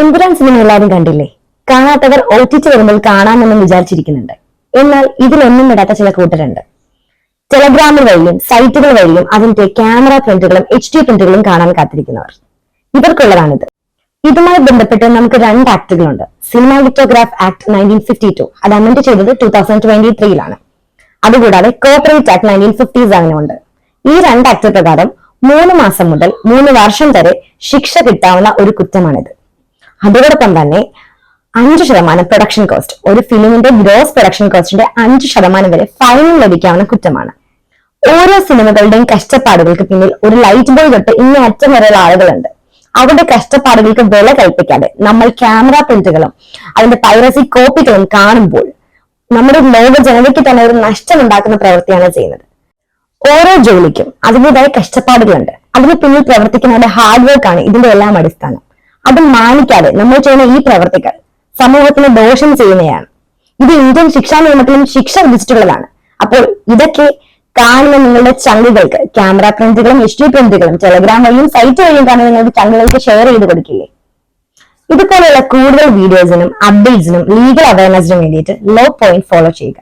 Empuraan cinema എല്ലാവരും കണ്ടില്ലേ? കാണാത്തവർ ഒ ടി ടി വരുമ്പോൾ കാണാമെന്നും വിചാരിച്ചിരിക്കുന്നുണ്ട്. എന്നാൽ ഇതിലൊന്നും ഇടാത്ത ചില കൂട്ടരുണ്ട്. ടെലഗ്രാമിൽ വഴിയും സൈറ്റുകൾ വഴിയും അതിന്റെ ക്യാമറ പ്രിന്റുകളും എച്ച് ഡി പ്രിന്റുകളും കാണാൻ കാത്തിരിക്കുന്നവർ. ഇവർക്കുള്ളതാണിത്. ഇതുമായി ബന്ധപ്പെട്ട് നമുക്ക് രണ്ട് ആക്ടുകളുണ്ട്. Cinematograph act nineteen fifty two അത് അമെന്റ് ചെയ്തത് ടൂ തൗസൻഡ് ട്വന്റി ത്രീയിലാണ് അതുകൂടാതെ കോപ്പറേറ്റ് ആക്ട് നയന്റീൻ ഫിഫ്റ്റി സെവനുണ്ട് ഈ രണ്ട് ആക്ട് പ്രകാരം മൂന്ന് മാസം മുതൽ മൂന്ന് വർഷം വരെ ശിക്ഷ കിട്ടാവുന്ന ഒരു കുറ്റമാണിത്. അതോടൊപ്പം തന്നെ അഞ്ച് ശതമാനം പ്രൊഡക്ഷൻ കോസ്റ്റ് ഒരു ഫിലിമിന്റെ ഗ്രോസ് പ്രൊഡക്ഷൻ കോസ്റ്റിന്റെ അഞ്ച് ശതമാനം വരെ ഫൈൻ ലഭിക്കാവുന്ന കുറ്റമാണ്. ഓരോ സിനിമകളുടെയും കഷ്ടപ്പാടുകൾക്ക് പിന്നിൽ ഒരു ലൈറ്റ് ബോയ് തൊട്ട് ഇനി അറ്റം വരെയുള്ള ആളുകളുണ്ട്. അവരുടെ കഷ്ടപ്പാടുകൾക്ക് വില കൽപ്പിക്കാതെ നമ്മൾ ക്യാമറ പ്രിന്റുകളും അതിന്റെ പൈറസി കോപ്പികളും കാണുമ്പോൾ നമ്മുടെ ലോക ജനതയ്ക്ക് തന്നെ ഒരു നഷ്ടം ഉണ്ടാക്കുന്ന പ്രവൃത്തിയാണ് ചെയ്യുന്നത്. ഓരോ ജോലിക്കും അതിന്റെതായ കഷ്ടപ്പാടുകളുണ്ട്. അതിന് പിന്നിൽ പ്രവർത്തിക്കുന്നവരുടെ ഹാർഡ് വർക്കാണ് ഇതിന്റെ എല്ലാം അടിസ്ഥാനം. അത് മാനിക്കാതെ നമ്മൾ ചെയ്യുന്ന ഈ പ്രവർത്തികൾ സമൂഹത്തിന് ദോഷം ചെയ്യുന്നതാണ്. ഇത് ഇന്ത്യൻ ശിക്ഷാ നിയമത്തിലും ശിക്ഷ വിധിച്ചിട്ടുള്ളതാണ്. അപ്പോൾ ഇതൊക്കെ കാണുന്ന നിങ്ങളുടെ ചങ്കുകൾക്ക് ക്യാമറ പ്രിന്റുകളും ഡി പ്രിന്റുകളും ടെലഗ്രാം വഴിയും സൈറ്റ് വഴിയും കാണുന്ന നിങ്ങളുടെ ചങ്കുകൾക്ക് ഷെയർ ചെയ്ത് കൊടുക്കില്ലേ? ഇതുപോലെയുള്ള കൂടുതൽ വീഡിയോസിനും അപ്ഡേറ്റ്സിനും ലീഗൽ അവയർനെസിനും വേണ്ടിയിട്ട് ലോ പോയിന്റ് ഫോളോ ചെയ്യുക.